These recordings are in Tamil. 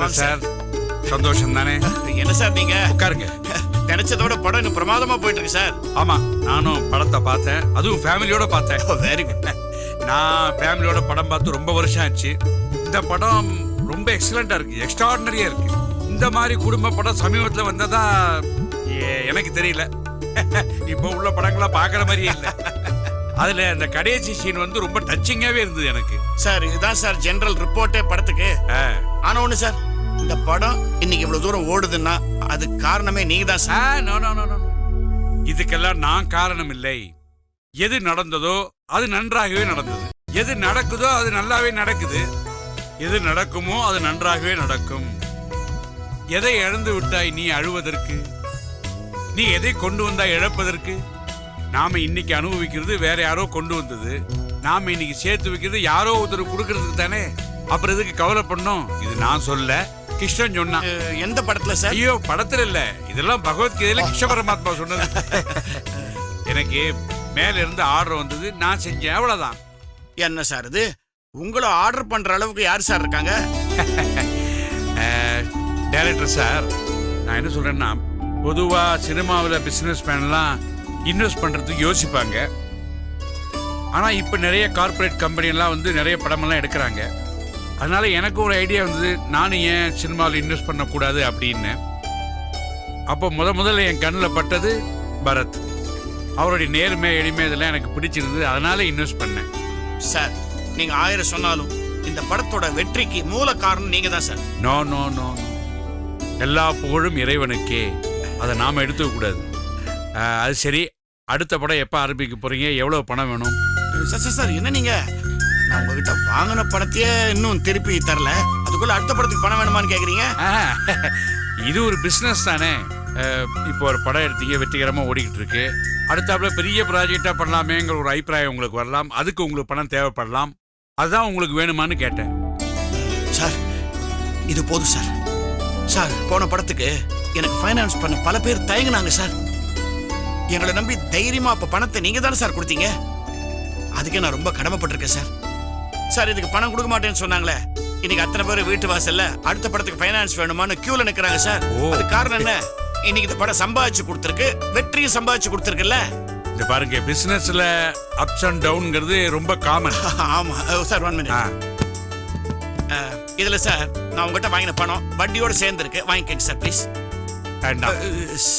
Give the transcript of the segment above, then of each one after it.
Director sir. சந்தோஷம் தானே? என்ன சார் நீங்க? உட்காருங்க. நினைச்சதோட படம் இன்னும் பிரமாதமா போயிட்டு இருக்கு சார். ஆமா நானும் படத்தை பார்த்தேன். அதுவும் ஃபேமிலியோட பார்த்தேன். வெரி குட் நான் ஃபேமிலியோட படம் பார்த்து ரொம்ப வருஷம் ஆச்சு. இந்த படம் ரொம்ப எக்ஸலண்டா இருக்கு. எக்ஸ்ட்ராடினரியா இருக்கு. இந்த மாதிரி குடும்ப படம் சமீபத்தில் வந்ததா எனக்கு தெரியல. இப்போ உள்ள படங்களை பார்க்குற மாதிரியே இல்லை. அதுல அந்த கடைசி சீன் வந்து ரொம்ப டச்சிங்காவே இருந்தது எனக்கு. சார் இதுதான் சார் ஜெனரல் ரிப்போர்ட்டே படத்துக்கு. ஆனா ஒண்ணு சார் இந்த படம் இன்னைக்கு இவ்வளவு தூரம் ஓடுதுன்னா அது காரணமே நீ தான் சார் no, இதுக்கெல்லாம் நான் காரணம் இல்லை. எது நடந்ததோ அது நன்றாகவே நடந்தது. எது நடக்குதோ அது நல்லாவே நடக்குது. எது நடக்குமோ அது நன்றாகவே நடக்கும். எதை இழந்து விட்டாய் நீ அழுவதற்கு? நீ எதை கொண்டு வந்தாய் இழப்பதற்கு? நாம இன்னைக்கு அனுபவிக்கிறது வேற யாரோ கொண்டு வந்தது. நாம இன்னைக்கு சேர்த்து வைக்கிறது யாரோ ஒருத்தர் கொடுக்கறதுக்கு தானே? அப்புறம் எதுக்கு கவலை பண்ணோம் இது நான் சொல்ல கிருஷ்ணன் சொன்னான். எந்த படத்துல சார்? ஐயோ படத்துல இல்ல. இதெல்லாம் பகவத்கீதையில கிருஷ்ண பரமாத்மா சொன்னது. எனக்கு மேல இருந்து ஆர்டர் வந்தது. நான் செஞ்சேன். அவ்வளவுதான். என்ன சார் இது? உங்களை ஆர்டர் பண்ற அளவுக்கு யார் சார் இருக்காங்க? டைரக்டர் சார் நான் என்ன சொல்றேன்னா பொதுவா சினிமாவில் பிசினஸ் மேன்லாம் இன்வெஸ்ட் பண்றதுக்கு யோசிப்பாங்க. ஆனா இப்ப நிறைய கார்ப்பரேட் கம்பெனி எல்லாம் வந்து நிறைய படமெல்லாம் எடுக்கிறாங்க. அதனால எனக்கு ஒரு ஐடியா வந்தது நானும் ஏன் சினிமாவில் இன்வெஸ்ட் பண்ணக்கூடாது அப்படின்னு. அப்போ முத முதல்ல என் கண்ணில் பட்டது பரத். அவருடைய நேர்மை எளிமை இதெல்லாம் எனக்கு பிடிச்சிருந்தது. அதனால இன்வெஸ்ட் பண்ணேன். சார் நீங்க ஆயிரம் சொன்னாலும் இந்த படத்தோட வெற்றிக்கு மூல காரணம் நீங்க தான் சார் நோ நோ நோ எல்லா புகழும் இறைவனுக்கே. அதை நாம் எடுத்துக்க கூடாது. அது சரி. அடுத்த படம் எப்போ ஆரம்பிக்க போறீங்க? எவ்வளோ பணம் வேணும்? சார் சார் சார் என்ன நீங்க? நான் உங்ககிட்ட வாங்கின படத்தையே இன்னும் திருப்பி தரல. அதுக்குள்ள அடுத்த படத்துக்கு பணம் வேணுமான்னு கேக்குறீங்க? இது ஒரு பிஸ்னஸ் தானே. இப்போ ஒரு படம் எடுத்தீங்க வெற்றிகரமாக ஓடிக்கிட்டு இருக்கு. அடுத்தாப்புல பெரிய ப்ராஜெக்டாக பண்ணலாமேங்கிற ஒரு அபிப்பிராயம் உங்களுக்கு வரலாம். அதுக்கு உங்களுக்கு பணம் தேவைப்படலாம். அதுதான் உங்களுக்கு வேணுமான்னு கேட்டேன். சார் இது போதும் சார். சார் போன படத்துக்கு எனக்கு ஃபைனான்ஸ் பண்ண பல பேர் தயங்குனாங்க சார். எங்களை நம்பி தைரியமா அப்ப பணத்தை நீங்க தானே சார் கொடுத்தீங்க? அதுக்கே நான் ரொம்ப கடமைப்பட்டிருக்கேன் சார். சார் இதுக்கு பணம் கொடுக்க மாட்டேன்னு சொன்னாங்களே. இன்னைக்கு அத்தனை பேர் வீட்டு வாசல்ல அடுத்த படத்துக்கு ஃபைனான்ஸ் வேணுமான்னு கியூல நிக்கிறாங்க சார். அது காரணம் என்ன? இன்னைக்கு இந்த படம் சம்பாதிச்சு கொடுத்துருக்கு வெற்றியும் சம்பாதிச்சு கொடுத்துருக்குல்ல? இந்த பாருங்க பிஸ்னஸில் அப்ஸ் அண்ட் டவுனுங்கிறது ரொம்ப காமன் ஆமா. சார் ஒன் மினிட் இதுல சார் நான் உங்ககிட்ட வாங்கின பணம் வட்டியோட சேர்ந்து இருக்கு வாங்கிக்கங்க சார் ப்ளீஸ்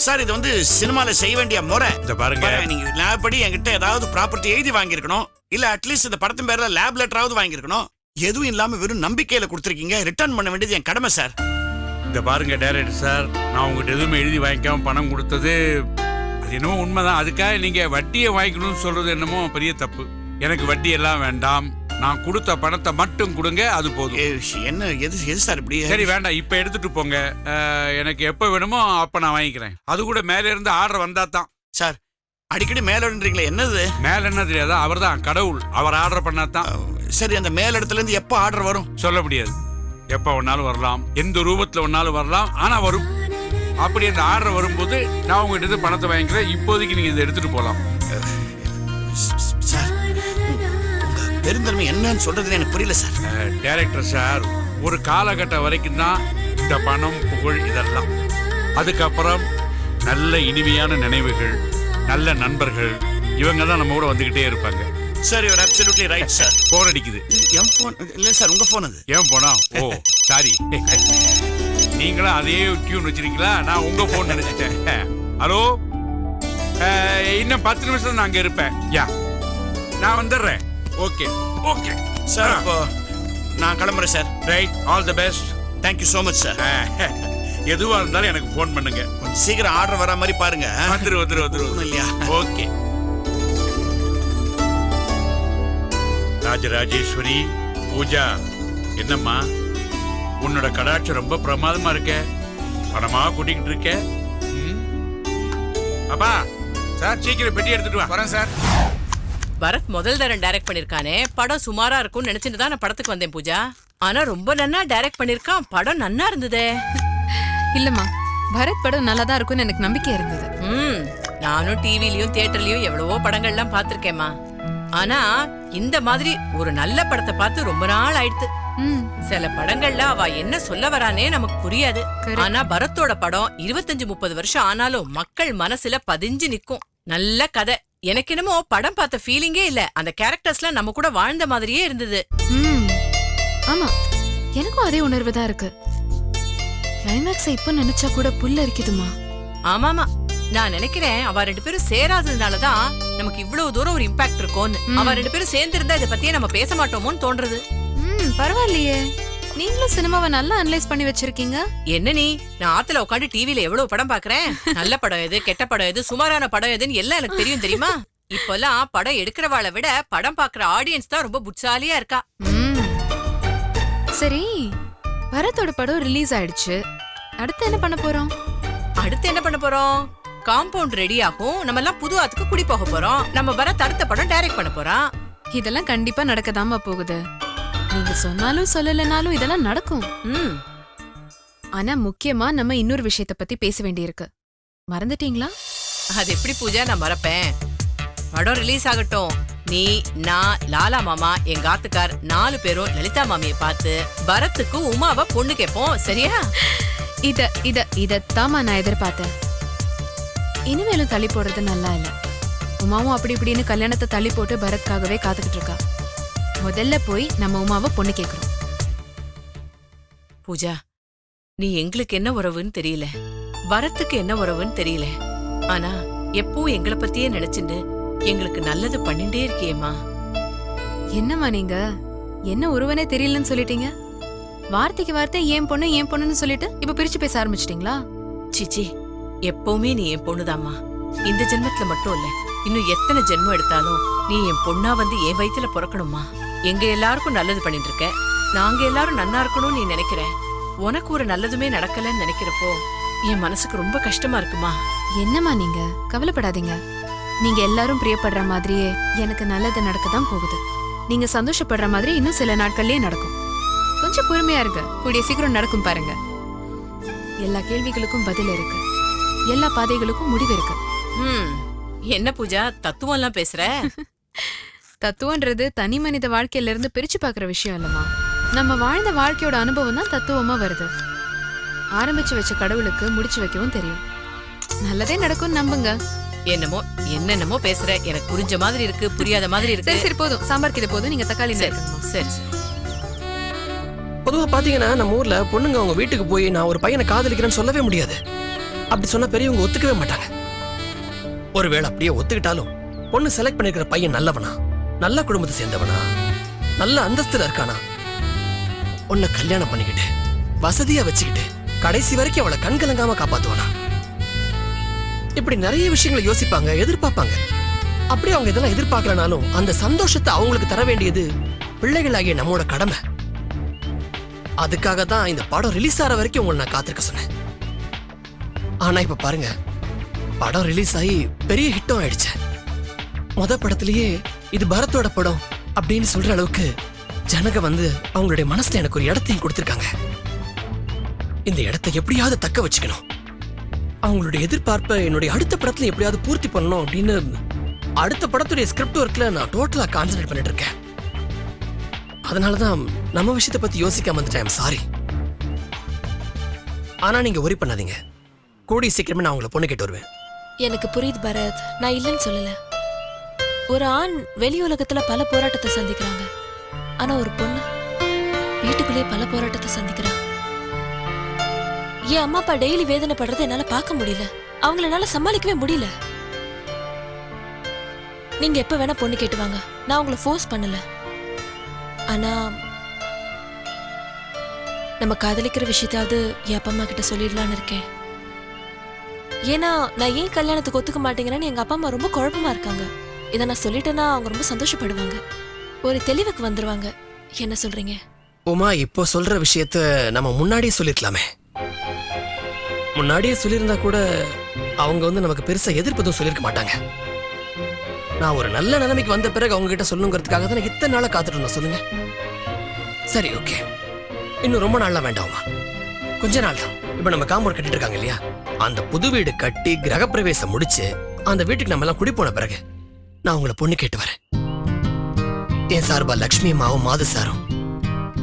சார் இது வந்து சினிமால செய்ய வேண்டிய முறை. இந்த பாருங்க. நீங்க லேப் படி என்கிட்ட ஏதாவது ப்ராப்பர்ட்டி எழுதி வாங்கியிருக்கணும். இல்ல அட்லீஸ்ட் இந்த படத்தின் பேர்ல லேப் லெட்டராவது வாங்கியிருக்கணும். எதுவும் இல்லாம வெறும் நம்பிக்கையில கொடுத்துருக்கீங்க. ரிட்டர்ன் பண்ண வேண்டியது என் கடமை சார் இந்த பாருங்க டைரக்டர் சார் நான் உங்ககிட்ட எதுவுமே எழுதி வாங்கிக்காம பணம் கொடுத்தது அது என்னமோ உண்மைதான். அதுக்காக நீங்க வட்டியை வாங்கிக்கணும்னு சொல்றது என்னமோ பெரிய தப்பு. எனக்கு வட்டி எல்லாம் வேண்டாம். நான் கொடுத்த பணத்தை மட்டும் கொடுங்க அது போதும். என்ன எது எது சார் இப்படி? சரி வேண்டாம். இப்ப எடுத்துட்டு போங்க. எனக்கு எப்ப வேணுமோ அப்ப நான் வாங்கிக்கிறேன். அது கூட மேல இருந்து ஆர்டர் வந்தா தான். சார் அடிக்கடி மேலன்றீங்களே என்னது? மேல என்ன தெரியாதா? அவர்தான் கடவுள். அவர் ஆர்டர் பண்ணா தான் சரி அந்த மேல் இடத்துல இருந்து எப்போ ஆர்டர் வரும்? சொல்ல முடியாது. எப்ப வேணாலும் வரலாம். எந்த ரூபத்துல வேணாலும் வரலாம். ஆனா வரும். அப்படி அந்த ஆர்டர் வரும்போது நான் உங்ககிட்ட இருந்து பணத்தை வாங்கிக்கிறேன். இப்போதைக்கு நீங்க இதை எடுத்துட்டு போலாம். சார் உங்க பெருந்தன்மை என்னன்னு சொல்றது எனக்கு புரியல சார். டைரக்டர் சார் ஒரு காலகட்டம் வரைக்கும் தான் இந்த பணம் புகழ் இதெல்லாம். அதுக்கப்புறம் நல்ல இனிமையான நினைவுகள் நல்ல நண்பர்கள் இவங்க தான் நம்ம கூட வந்துகிட்டே இருப்பாங்க. Sir your absolutely right sir phone அடிக்குது. என் ஃபோன் இல்லை சார் உங்க ஃபோன் அது. ஏன் போனா ஓ சாரி நீங்களும் அதே டியூன் வச்சிருக்கீங்களா? நான் உங்க போன் நினைச்சிட்டேன். ஹலோ இன்னும் பத்து நிமிஷம் நான் அங்க இருப்பேன். யா நான் வந்துடுறேன். ஓகே ஓகே சார் நான் கிளம்புறேன் sir right all the best thank you so much sir எதுவா இருந்தாலும் எனக்கு ஃபோன் பண்ணுங்க. கொஞ்சம் சீக்கிரம் ஆர்டர் வர மாதிரி பாருங்க. வந்துரு வந்துரு வந்துரு இல்லையா? ஓகே. ராஜராஜேஸ்வரி பூஜா என்னம்மா? உன்னோட கடாட்சம் ரொம்ப பிரமாதமா இருக்க. பணமா கூட்டிக்கிட்டு இருக்க? அப்பா சார் சீக்கிரம் பெட்டி எடுத்துட்டு வா. வரேன் சார். பரத் முதல் தரம் டைரக்ட் பண்ணிருக்கானே. படம் சுமாரா இருக்கும்னு நினைச்சிட்டு தான் நான் படத்துக்கு வந்தேன் பூஜா. ஆனா ரொம்ப நன்னா டைரக்ட் பண்ணிருக்கான். படம் நன்னா இருந்ததே. இல்லம்மா பரத் படம் நல்லா தான் இருக்கும்னு எனக்கு நம்பிக்கை இருந்தது. ம் நானும் டிவிலயும் தியேட்டர்லயும் எவ்வளவோ படங்கள்லாம் பார்த்திருக்கேம்மா. ஆனா இந்த மாதிரி ஒரு நல்ல படத்தை பார்த்து ரொம்ப நாள் ஆயிடுத்து. ம். சில படங்கள்ல அவ என்ன சொல்ல வரானே நமக்கு புரியாது. ஆனா பரத்தோட படம் இருபத்தஞ்சு முப்பது வருஷம் ஆனாலும் மக்கள் மனசுல பதிஞ்சு நிக்கும். நல்ல கதை. எனக்கு என்னமோ படம் பார்த்த ஃபீலிங்கே இல்ல. அந்த கேரக்டர்ஸ்லாம் நம்ம கூட வாழ்ந்த மாதிரியே இருந்தது. ம். ஆமா. எனக்கும் அதே உணர்வு தான் இருக்கு. கிளைமேக்ஸை இப்ப நினைச்சா கூட புல்ல இருக்குதுமா ஆமாமா. நான் நினைக்கிறேன் அவ ரெண்டு பேரும் சேராததுனாலதான் நமக்கு இவ்வளவு தூரம் ஒரு இம்பாக்ட் இருக்கும்னு. அவ ரெண்டு பேரும் சேர்ந்து இருந்தா இதை பத்தியே நம்ம பேச மாட்டோமோன்னு தோன்றது. ம் பரவாயில்லையே. நீங்களும் சினிமாவை நல்லா அனலைஸ் பண்ணி வச்சிருக்கீங்க? என்ன நீ? நான் ஆத்துல உட்காந்து டிவில எவ்வளவு படம் பாக்குறேன் நல்ல படம் எது கெட்ட படம் எது சுமாரான படம் எதுன்னு எல்லாம் எனக்கு தெரியும் தெரியுமா? இப்பெல்லாம் படம் எடுக்கிறவாளை விட படம் பாக்குற ஆடியன்ஸ் தான் ரொம்ப புட்சாலியா இருக்கா. ம். சரி பரத்தோட படம் ரிலீஸ் ஆயிடுச்சு. அடுத்து என்ன பண்ண போறோம்? அடுத்து என்ன பண்ண போறோம்? காம்பவுண்ட் ரெடி ஆகும். நம்ம எல்லாம் புது ஆத்துக்கு குடி போக போறோம். நம்ம பரத் அடுத்த படம் டைரக்ட் பண்ண போறான். இதெல்லாம் கண்டிப்பா நடக்கதாமா போகுது. நீங்க சொன்னாலும் சொல்லலைனாலும் இதெல்லாம் நடக்கும். ம். ஆனா முக்கியமா நம்ம இன்னொரு விஷயத்த பத்தி பேச வேண்டியிருக்கு. மறந்துட்டீங்களா? அது எப்படி பூஜா? நான் மறப்பேன். படம் ரிலீஸ் ஆகட்டும். நீ நான் லாலா மாமா எங்க ஆத்துக்கார் நாலு பேரும் லலிதா மாமியை பார்த்து பரத்துக்கு உமாவை பொண்ணு கேட்போம் சரியா? இத இத இதத்தாமா நான் எதிர்பார்த்தேன். இனிமேலும் தள்ளி போடுறது நல்லா இல்ல. உமாவும் அப்படி இப்படின்னு கல்யாணத்தை தள்ளி போட்டு பரத்காகவே காத்துக்கிட்டு இருக்கா. முதல்ல போய் நம்ம உமாவை பொண்ணு கேக்குறோம். பூஜா நீ எங்களுக்கு என்ன உறவுன்னு தெரியல. பரத்துக்கு என்ன உறவுன்னு தெரியல. ஆனா எப்பவும் எங்களை பத்தியே நினைச்சுண்டு எங்களுக்கு நல்லது பண்ணிட்டே இருக்கியேம்மா என்னம்மா நீங்க? என்ன ஒருவனே தெரியலன்னு சொல்லிட்டீங்க? வார்த்தைக்கு வார்த்தை ஏன் பொண்ணு ஏன் பொண்ணுன்னு சொல்லிட்டு இப்ப பிரிச்சு பேச ஆரம்பிச்சிட்டீங்களா? சிச்சி எப்பவுமே நீ என் பொண்ணுதாம்மா. இந்த ஜென்மத்துல மட்டும் இல்ல இன்னும் எத்தனை ஜென்மம் எடுத்தாலும் நீ என் பொண்ணா வந்து என் வயித்துல பிறக்கணுமா எங்க எல்லாருக்கும் நல்லது பண்ணிட்டு இருக்க நாங்க எல்லாரும் நன்னா இருக்கணும்னு நீ நினைக்கிற. உனக்கு ஒரு நல்லதுமே நடக்கலன்னு நினைக்கிறப்போ என் மனசுக்கு ரொம்ப கஷ்டமா இருக்குமா? என்னம்மா நீங்க? கவலைப்படாதீங்க. நீங்க எல்லாரும் பிரியப்படுற மாதிரியே எனக்கு நல்லது நடக்க தான் போகுது. நீங்க சந்தோஷப்படுற மாதிரி இன்னும் சில நாட்கள்லயே நடக்கும். கொஞ்சம் பொறுமையா இருங்க. கூடிய சீக்கிரம் நடக்கும் பாருங்க. எல்லா கேள்விகளுக்கும் பதில் இருக்கு. எல்லா பாதைகளுக்கும் முடிவு இருக்கு. ம் என்ன பூஜா? தத்துவம் எல்லாம் பேசுற? தத்துவன்றது தனி மனித வாழ்க்கையில இருந்து பிரிச்சு பார்க்குற விஷயம் இல்லம்மா. நம்ம வாழ்ந்த வாழ்க்கையோட அனுபவம் தான் தத்துவமா வருது. ஆரம்பிச்சு வச்ச கடவுளுக்கு முடிச்சு வைக்கவும் தெரியும். நல்லதே நடக்கும் நம்புங்க. என்னமோ என்னென்னமோ பேசுற. எனக்கு புரிஞ்ச மாதிரி இருக்கு புரியாத மாதிரி சரி இருக்கு. சரி போதும். சாம்பார் இது போதும். நீங்க தக்காளி சரி சரி சரி. பொதுவா பாத்தீங்கன்னா நம்ம ஊர்ல பொண்ணுங்க அவங்க வீட்டுக்கு போய் நான் ஒரு பையனை காதலிக்கிறேன்னு சொல்லவே முடியாது. அப்படி சொன்னா பெரியவங்க ஒத்துக்கவே மாட்டாங்க. ஒருவேளை அப்படியே ஒத்துக்கிட்டாலும் பொண்ணு செலக்ட் பண்ணிருக்கிற பையன் நல்லவனா? நல்ல குடும்பத்தை சேர்ந்தவனா? நல்ல அந்தஸ்துல இருக்கானா? உன்னை கல்யாணம் பண்ணிக்கிட்டு வசதியா வச்சுக்கிட்டு கடைசி வரைக்கும் அவளை கண்கலங்காம காப்பாத்துவானா? இப்படி நிறைய விஷயங்களை யோசிப்பாங்க எதிர்பார்ப்பாங்க. அப்படி அவங்க இதெல்லாம் எதிர்பார்க்கலனாலும் அந்த சந்தோஷத்தை அவங்களுக்கு தர வேண்டியது பிள்ளைகளாகிய நம்மளோட கடமை. அதுக்காக தான் இந்த படம் ரிலீஸ் ஆகிற வரைக்கும் உங்களை நான் காத்திருக்க சொன்னேன். ஆனா இப்ப பாருங்க படம் ரிலீஸ் ஆகி பெரிய ஹிட்டும் ஆயிடுச்சு. மொத படத்திலேயே இது பரத்தோட படம் அப்படின்னு சொல்ற அளவுக்கு ஜனக வந்து அவங்களுடைய மனசுல எனக்கு ஒரு இடத்தையும் கொடுத்துருக்காங்க. இந்த இடத்தை எப்படியாவது தக்க வச்சுக்கணும். அவங்களுடைய எதிர்பார்ப்பை என்னுடைய அடுத்த படத்துல எப்படியாவது பூர்த்தி பண்ணணும் அப்படின்னு அடுத்த படத்துடைய ஸ்கிரிப்ட் ஒர்க்ல நான் டோட்டலா கான்சென்ட்ரேட் பண்ணிட்டு இருக்கேன். அதனாலதான் நம்ம விஷயத்தை பத்தி யோசிக்காம வந்துட்டேன். சாரி ஆனா நீங்க ஒரி பண்ணாதீங்க. கூடிய சீக்கிரமே நான் உங்களை பொண்ணு கேட்டு வருவேன். எனக்கு புரியுது பரத். நான் இல்லைன்னு சொல்லல. ஒரு ஆண் வெளி உலகத்துல பல போராட்டத்தை சந்திக்கிறாங்க. ஆனா ஒரு பொண்ணு வீட்டுக்குள்ளேயே பல போராட்டத்தை சந்திக்கிறாங்க. என் அம்மா அப்பா டெய்லி வேதனைப்படுறதை என்னால பார்க்க முடியல. அவங்கள என்னால சமாளிக்கவே முடியல. நீங்க எப்ப வேணா பொண்ணு கேட்டு வாங்க. நான் உங்களை ஃபோர்ஸ் பண்ணல. ஆனா நம்ம காதலிக்கிற விஷயத்தாவது என் அப்பா அம்மா கிட்ட சொல்லிடலான்னு இருக்கேன். ஏன்னா நான் ஏன் கல்யாணத்துக்கு ஒத்துக்க மாட்டேங்கிறேன்னு எங்க அப்பா அம்மா ரொம்ப குழப்பமா இருக்காங்க. இதை நான் சொல்லிட்டேன்னா அவங்க ரொம்ப சந்தோஷப்படுவாங்க. ஒரு தெளிவுக்கு வந்துருவாங்க. என்ன சொல்றீங்க? உமா இப்போ சொல்ற விஷயத்த நம்ம முன்னாடியே சொல்லிடலாமே. முன்னாடியே சொல்லியிருந்தா கூட அவங்க வந்து நமக்கு பெருசா எதிர்ப்பு எதுவும் சொல்லியிருக்க மாட்டாங்க. நான் ஒரு நல்ல நிலைமைக்கு வந்த பிறகு அவங்க கிட்ட சொல்லுங்கிறதுக்காக தான் இத்தனை நாளா காத்துட்டு இருந்தேன் சொல்லுங்க. சரி ஓகே. இன்னும் ரொம்ப நாள்லாம் வேண்டாமா கொஞ்ச நாள் தான். இப்போ நம்ம காம்பவுண்ட் கட்டிட்டு இருக்காங்க இல்லையா? அந்த புது வீடு கட்டி கிரகப்பிரவேசம் முடிச்சு அந்த வீட்டுக்கு நம்ம எல்லாம் குடி போன பிறகு நான் உங்களை பொண்ணு கேட்டு வரேன். என் சார்பா லக்ஷ்மி அம்மாவும் மாது சாரும்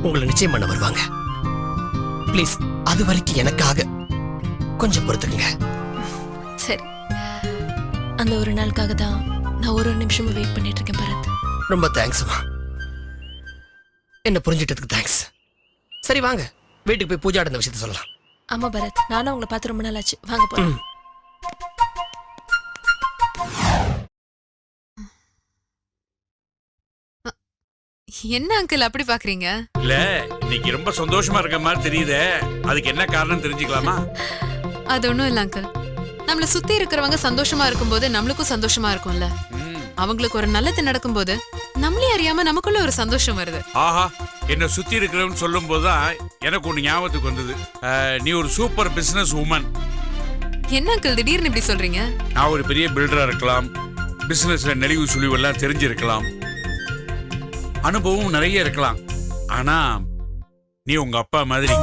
உங்களை நிச்சயம் பண்ண வருவாங்க. ப்ளீஸ் அது வரைக்கும் எனக்காக கொஞ்சம் பொறுத்துக்குங்க. சரி. அந்த ஒரு நாளுக்காக தான் நான் ஒரு ஒரு நிமிஷமும் வெயிட் பண்ணிட்டு இருக்கேன் பரத். ரொம்ப தேங்க்ஸ்மா என்ன புரிஞ்சிட்டதுக்கு தேங்க்ஸ் சரி வாங்க. வீட்டுக்கு போய் பூஜா நடந்த விஷயத்த சொல்லலாம். ஆமா பரத். நானும் உங்களை பார்த்து ரொம்ப நாள் ஆச்சு வாங்க ம். என்ன அங்கிள் அப்படி பாக்குறீங்க? இல்ல இன்னைக்கு ரொம்ப சந்தோஷமா இருக்க மாதிரி தெரியுதே. அதுக்கு என்ன காரணம் தெரிஞ்சுக்கலாமா? அது ஒண்ணும் இல்ல அங்கிள் நம்மள சுத்தி இருக்கிறவங்க சந்தோஷமா இருக்கும்போது நம்மளுக்கும் சந்தோஷமா இருக்கும்ல. அவங்களுக்கு ஒரு நல்லது நடக்கும்போது நம்மளே அறியாம நமக்குள்ள ஒரு சந்தோஷம் வருது. ஆஹா என்னை சுத்தி இருக்கிறவன்னு சொல்லும் போதுதான் எனக்கு ஒண்ணு ஞாபகத்துக்கு வந்தது. நீ ஒரு சூப்பர் பிசினஸ் உமன் என்ன அங்கிள் திடீர்னு இப்படி சொல்றீங்க? நான் ஒரு பெரிய பில்டரா இருக்கலாம். பிசினஸ்ல நெளிவு சுழிவு எல்லாம் தெரிஞ்சிருக்கலாம். அனுபவம் நிறைய இருக்கலாம். ஆனா நீ உங்க அப்பா மாதிரி.